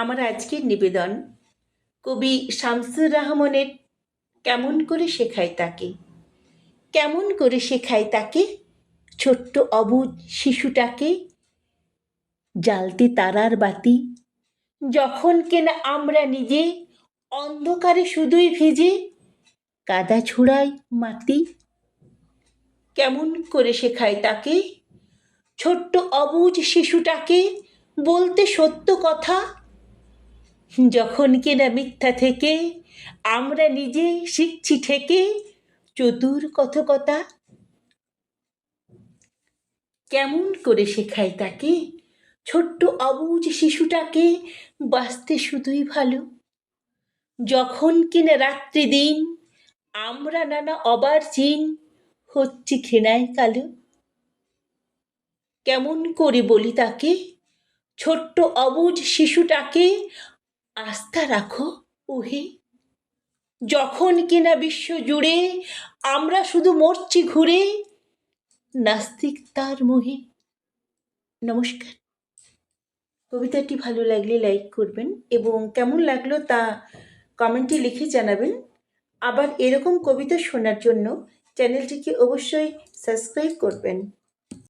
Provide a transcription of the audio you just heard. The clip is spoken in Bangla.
আমার আজকের নিবেদন। কবি শামসুর রহমানের কেমন করে শেখায় তাকে? কেমন করে শেখায় তাকে? ছোট্ট অবুজ শিশুটাকে জ্বালতে তারার বাতি। যখন কেনা আমরা নিজে অন্ধকারে শুধুই ভিজে কাদা ছুড়াই মাতি কেমন করে শেখায় তাকে? ছোট্ট অবুজ শিশুটাকে বলতে সত্য কথা যখন কিনা মিথ্যা থেকে, আমরা নিজে শিখছি ঠেকে। চতুর কথকতা। কেমন করে শেখায় তাকে? ছোট্ট অবুজ শিশুটাকে বাঁচতে শুধুই ভালো। যখন কিনা রাত্রি দিন, আমরা নানা অবার চিন, হচ্ছি ঘৃণায় কালো। কেমন করে বলি তাকে? ছোট্ট অবুজ শিশুটাকে আস্থা রাখো ওহে যখন কিনা বিশ্ব জুড়ে আমরা শুধু মরছি ঘুরে, নাস্তিক তার মোহে। নমস্কার। কবিতাটি ভালো লাগলে লাইক করবেন এবং কেমন লাগল তা কমেন্টে লিখে জানাবেন। আবার এরকম কবিতা শোনার জন্য চ্যানেলটিকে অবশ্যই সাবস্ক্রাইব করবেন।